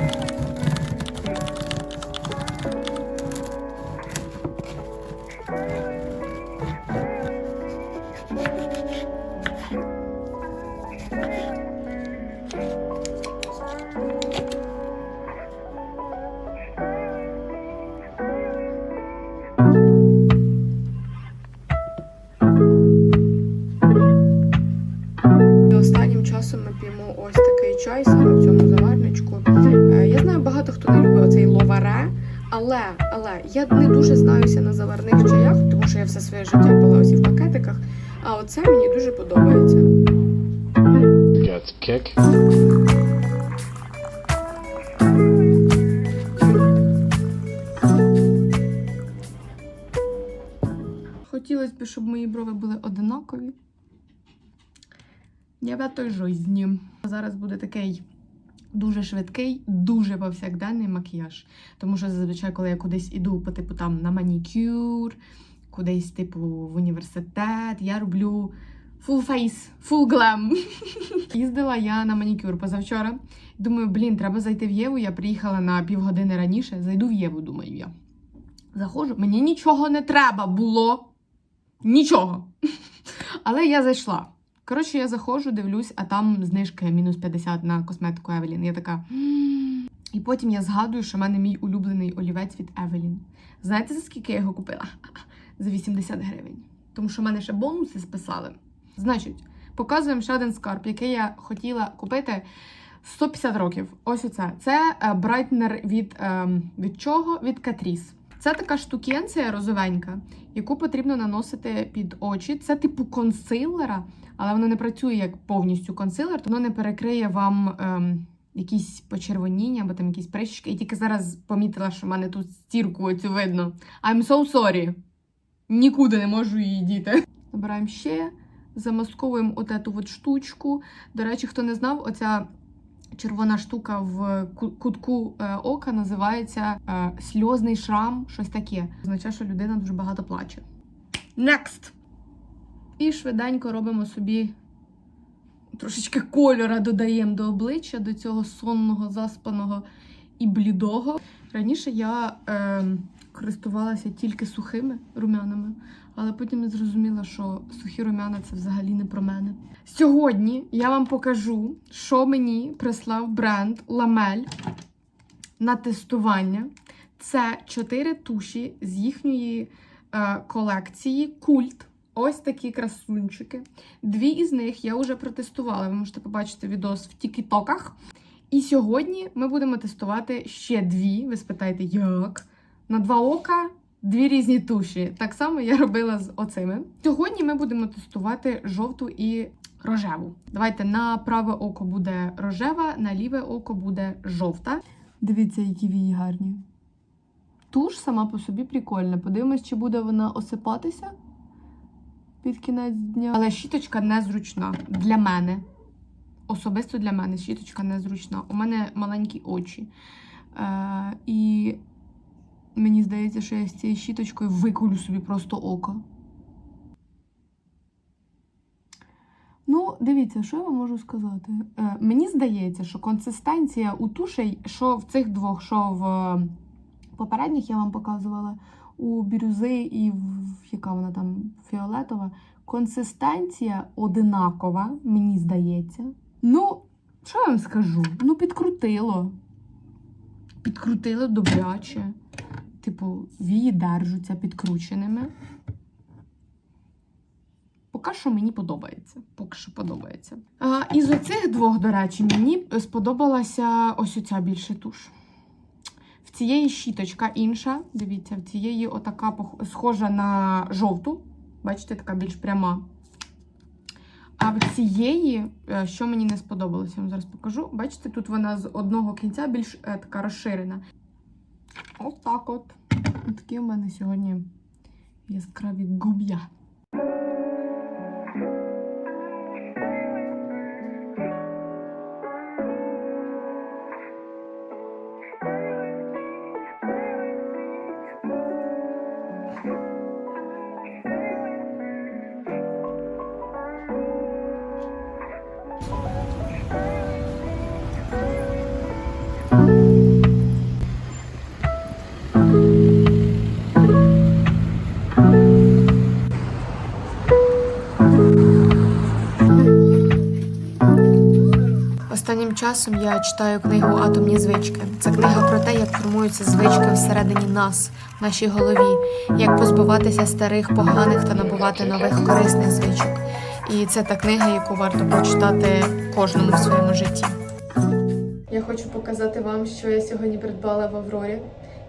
І все життя пила усі в пакетиках. А оце мені дуже подобається. Got kick. Хотілося б, щоб мої брови були одинакові. Я в той житті. Зараз буде такий дуже швидкий, дуже повсякденний макіяж. Тому що зазвичай, коли я кудись іду, по типу там на манікюр, кудись, типу, в університет, я роблю full face, full glam. Їздила я на манікюр позавчора. Думаю, блін, треба зайти в Єву. Я приїхала на півгодини раніше. Зайду в Єву, думаю я. Заходжу, мені нічого не треба було. Нічого. Але я зайшла. Коротше, я заходжу, дивлюсь, а там знижка мінус 50 на косметику Евелін. Я така. І потім я згадую, що в мене мій улюблений олівець від Евелін. Знаєте, за скільки я його купила? За 80 гривень. Тому що в мене ще бонуси списали. Значить, показуємо ще один скарб, який я хотіла купити 150 років. Ось оце. Це е, брайтнер від, ем, від чого? Від Catrice. Це така штукенція розовенька, яку потрібно наносити під очі. Це типу консилера, але воно не працює як повністю консилер, то воно не перекриє вам ем, якісь почервоніння або там якісь прищики. І тільки зараз помітила, що в мене тут стірку оцю видно. I'm so sorry. Нікуди не можу її діти. Набираємо ще, замасковуємо от эту от штучку. До речі, хто не знав, оця червона штука в кутку е, ока називається е, сльозний шрам, щось таке. Означає, що людина дуже багато плаче. Next! І швиденько робимо собі трошечки кольора додаємо до обличчя, до цього сонного, заспаного і блідого. Раніше я е, користувалася тільки сухими румянами, але потім я зрозуміла, що сухі румяна це взагалі не про мене. Сьогодні я вам покажу, що мені прислав бренд Ламель на тестування. Це чотири туші з їхньої е, колекції Культ. Ось такі красунчики. Дві із них я вже протестувала. Ви можете побачити відос в тікітоках. І сьогодні ми будемо тестувати ще дві. Ви спитаєте, як? На два ока дві різні туші. Так само я робила з оцими. Сьогодні ми будемо тестувати жовту і рожеву. Давайте на праве око буде рожева, на ліве око буде жовта. Дивіться, які вії гарні. Туш сама по собі прикольна. Подивимось, чи буде вона осипатися під кінець дня. Але щіточка незручна для мене. Особисто для мене щіточка незручна. У мене маленькі очі. Е, і мені здається, що я з цією щіточкою виколю собі просто око. Ну, дивіться, що я вам можу сказати. Е, мені здається, що консистенція у тушей, що в цих двох, що в е, попередніх я вам показувала, у бірюзи і в яка вона там фіолетова, консистенція одинакова, мені здається. Ну, що я вам скажу? Ну, підкрутило. Підкрутило добряче. Типу, вії держаться підкрученими. Поки що мені подобається. Поки що подобається. А, із оцих двох, до речі, мені сподобалася ось оця більше туш. В цієї щіточка інша. Дивіться, в цієї отака схожа на жовту. Бачите, така більш пряма. А в цієї, е, що мені не сподобалося, я вам зараз покажу. Бачите, тут вона з одного кінця більш е, така розширена. Ось так от. Такі у мене сьогодні яскраві губ'я. Часом я читаю книгу Атомні звички. Це книга про те, як формуються звички всередині нас, в нашій голові, як позбуватися старих, поганих та набувати нових корисних звичок. І це та книга, яку варто прочитати кожному в своєму житті. Я хочу показати вам, що я сьогодні придбала в Аврорі.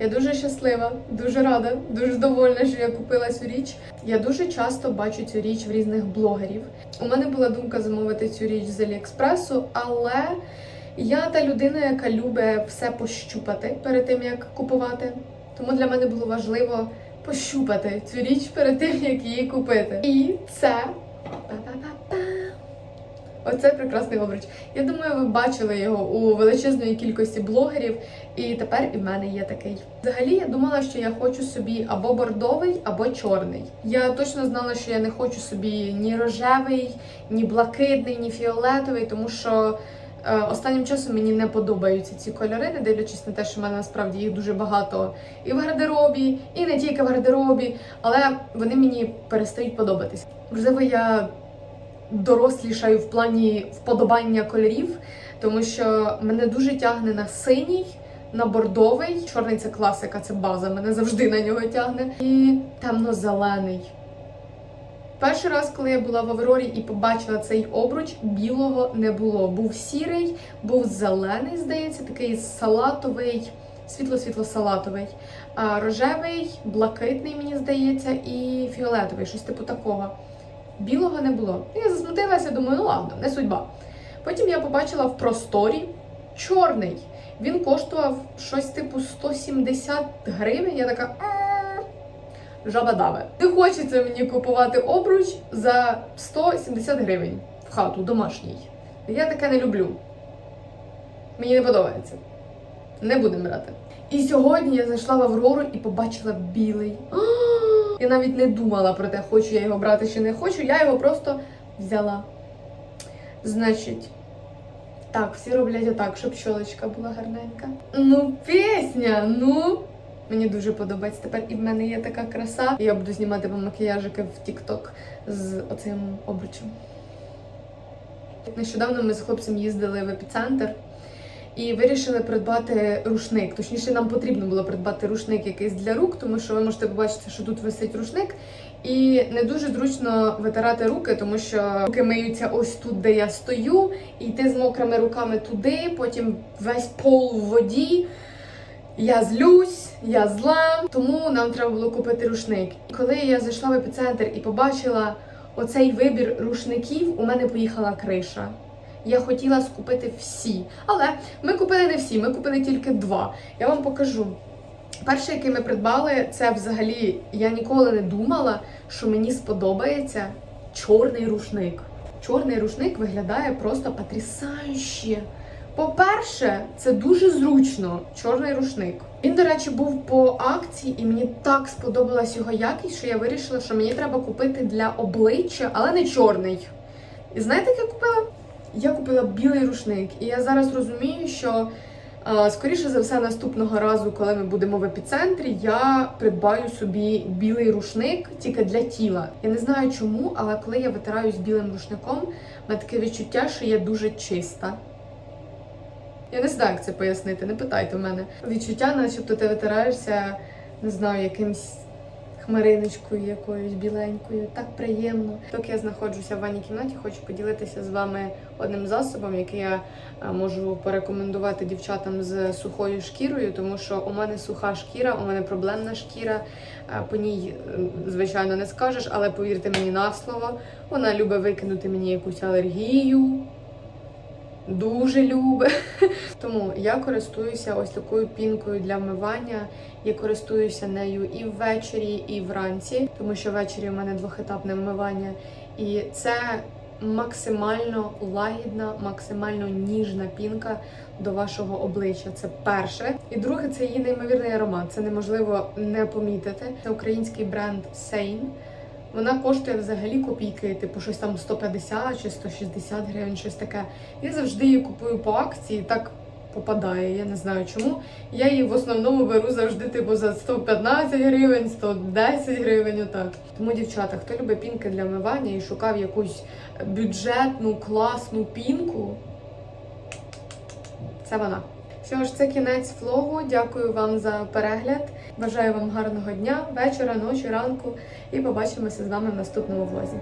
Я дуже щаслива, дуже рада, дуже довольна, що я купила цю річ. Я дуже часто бачу цю річ в різних блогерів. У мене була думка замовити цю річ з Аліекспресу, але я та людина, яка любить все пощупати перед тим, як купувати. Тому для мене було важливо пощупати цю річ перед тим, як її купити. І це. Оце прекрасний обруч. Я думаю, ви бачили його у величезної кількості блогерів, і тепер і в мене є такий. Взагалі, я думала, що я хочу собі або бордовий, або чорний. Я точно знала, що я не хочу собі ні рожевий, ні блакитний, ні фіолетовий, тому що е, останнім часом мені не подобаються ці кольори, не дивлячись на те, що в мене насправді їх дуже багато і в гардеробі, і не тільки в гардеробі, але вони мені перестають подобатись. Можливо, я дорослішаю в плані вподобання кольорів, тому що мене дуже тягне на синій, на бордовий. Чорний це класика, це база. Мене завжди на нього тягне. І темно-зелений. Перший раз, коли я була в Аврорі і побачила цей обруч, білого не було. Був сірий, був зелений, здається, такий салатовий, світло-світло-салатовий, рожевий, блакитний, мені здається, і фіолетовий, щось типу такого. Білого не було. Я засмутилася, думаю, ну ладно, не судьба. Потім я побачила в просторі чорний. Він коштував щось типу 170 гривень. Я така. «М, Жаба даве. Не хочеться мені купувати обруч за 170 гривень в хату домашній. Я таке не люблю. Мені не подобається. Не будемо брати. І сьогодні я зайшла в Аврору і побачила білий. Я навіть не думала про те, хочу я його брати чи не хочу. Я його просто взяла. Значить, так, всі роблять отак, щоб щолочка була гарненька. Ну, пісня, ну. Мені дуже подобається. Тепер і в мене є така краса. Я буду знімати вам макіяжики в TikTok з оцим обручем. Нещодавно ми з хлопцем їздили в епіцентр і вирішили придбати рушник. Точніше, нам потрібно було придбати рушник якийсь для рук, тому що ви можете побачити, що тут висить рушник. І не дуже зручно витирати руки, тому що руки миються ось тут, де я стою, і йти з мокрими руками туди, потім весь пол в воді. Я злюсь, я зла, тому нам треба було купити рушник. Коли я зайшла в епіцентр і побачила оцей вибір рушників, у мене поїхала криша. Я хотіла скупити всі, але ми купили не всі, ми купили тільки два. Я вам покажу. Перший, який ми придбали, це взагалі я ніколи не думала, що мені сподобається чорний рушник. Чорний рушник виглядає просто потрясающе. По-перше, це дуже зручно, чорний рушник. Він, до речі, був по акції, і мені так сподобалась його якість, що я вирішила, що мені треба купити для обличчя, але не чорний. І знаєте, як я купила? Я купила білий рушник, і я зараз розумію, що скоріше за все, наступного разу, коли ми будемо в епіцентрі, я придбаю собі білий рушник тільки для тіла. Я не знаю чому, але коли я витираюсь білим рушником, в мене таке відчуття, що я дуже чиста. Я не знаю, як це пояснити, не питайте в мене. Відчуття, начебто ти витираєшся, не знаю, якимсь хмариночкою якоюсь біленькою. Так приємно. Поки я знаходжуся в ванній кімнаті, хочу поділитися з вами одним засобом, який я е, можу порекомендувати дівчатам з сухою шкірою, тому що у мене суха шкіра, у мене проблемна шкіра. Е, По ній, е, звичайно, не скажеш, але повірте мені на слово, вона любить викинути мені якусь алергію. Дуже любить. Тому я користуюся ось такою пінкою для вмивання. Я користуюся нею і ввечері, і вранці, тому що ввечері у мене двохетапне вмивання. І це максимально лагідна, максимально ніжна пінка до вашого обличчя. Це перше. І друге, це її неймовірний аромат. Це неможливо не помітити. Це український бренд Сейн. Вона коштує взагалі копійки, типу щось там 150 чи 160 гривень, щось таке. Я завжди її купую по акції, так попадає. Я не знаю чому. Я її в основному беру завжди типу за 115 гривень, 110 гривень. Отак. Тому, дівчата, хто любить пінки для вмивання і шукав якусь бюджетну, класну пінку, Це вона. Що ж, це кінець влогу. Дякую вам за перегляд. Бажаю вам гарного дня, вечора, ночі, ранку і побачимося з вами в наступному влозі.